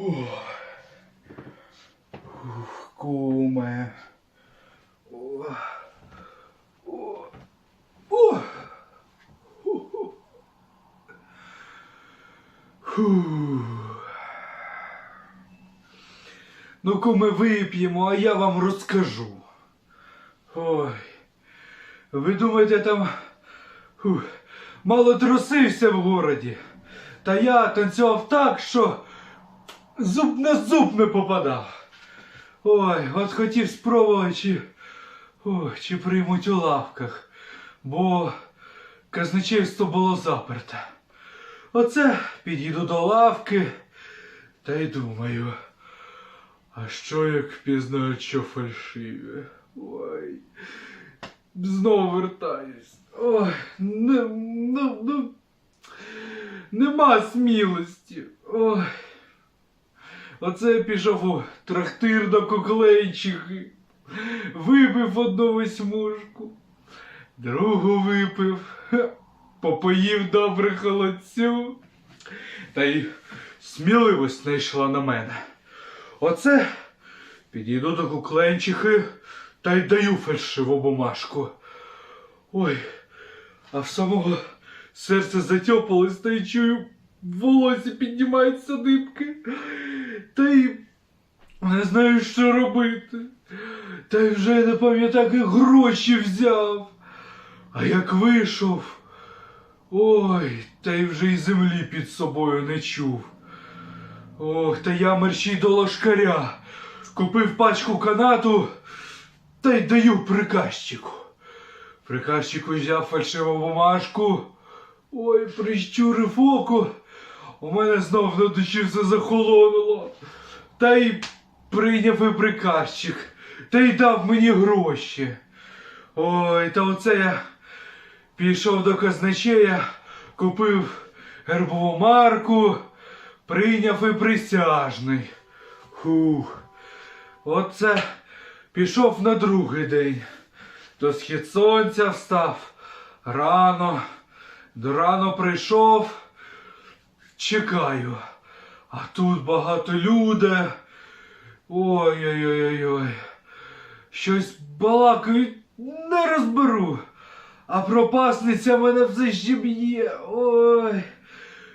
Ух, Куме. О. О. О. Ху-ху. Фу. Ну, куме, вип'ємо, а я вам розкажу. Ой. Ви думаєте, там фу, мало трусився в городі. Та я танцював так, що зуб на зуб не попадав. Ой, от хотів спробувати, чи, ой, чи приймуть у лавках, бо казначейство було заперте. Оце підійду до лавки та й думаю. А що як пізнають, що фальшиві? Ой. Знову вертаюсь. Ой, не, ну, ну, нема смілості. Ой. Оце пішов у трактир до куклейчихи. Випив одну восьмушку, другу випив, попоїв добре холодцю. Та й сміливість знайшла на мене. Оце підійду до кукленчихи та й даю фальшиву бумажку. Ой, а в самого серце затьопалось, та й чую, в волосі піднімаються дибки. Та й не знаю, що робити. Та й вже не пам'ятаю, як гроші взяв. А як вийшов. Ой, та й вже й землі під собою не чув. Ох, та я мерщій до ложкаря. Купив пачку канату та й даю приказчику. Приказчик взяв фальшиву бумажку. Ой, прищурив око. У мене знов на душі все захолонуло. Та й прийняв і приказчик, та й дав мені гроші. Ой, та оце я пішов до казначея, купив гербову марку, прийняв і присяжний. Хух. Оце пішов на другий день. До схід сонця встав. Рано. До рано прийшов. Чекаю. А тут багато люди. Ой-ой-ой-ой. Щось балакають, не розберу. А пропасниця мене все ще. Ой.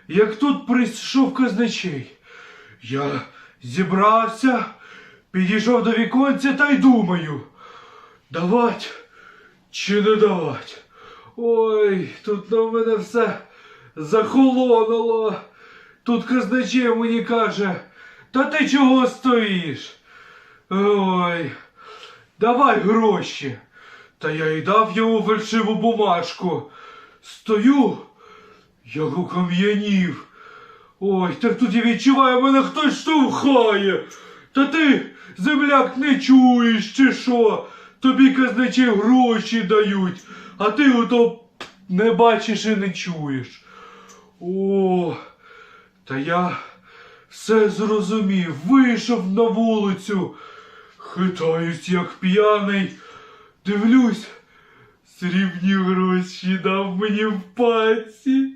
Як тут прийшов казначей. Я зібрався, підійшов до віконця та й думаю. Давать чи не давать? Ой, тут на мене все захолонуло. Тут казначей мені каже, та ти чого стоїш? Ой, давай гроші. Та я й дав йому фальшиву бумажку. Стою, як окам'янів. Ой, так тут я відчуваю, мене хтось штовхає. Та ти, земляк, не чуєш чи що? Тобі казначей гроші дають, а ти ото не бачиш і не чуєш. О, та я все зрозумів, вийшов на вулицю, хитаюсь, як п'яний, дивлюсь, срібні гроші дав мені в пальці.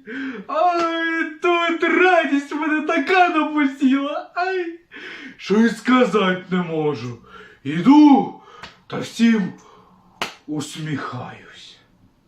Ай, тут радість мене така напосіла. Ай, що й сказати не можу. Іду та всім усміхаю.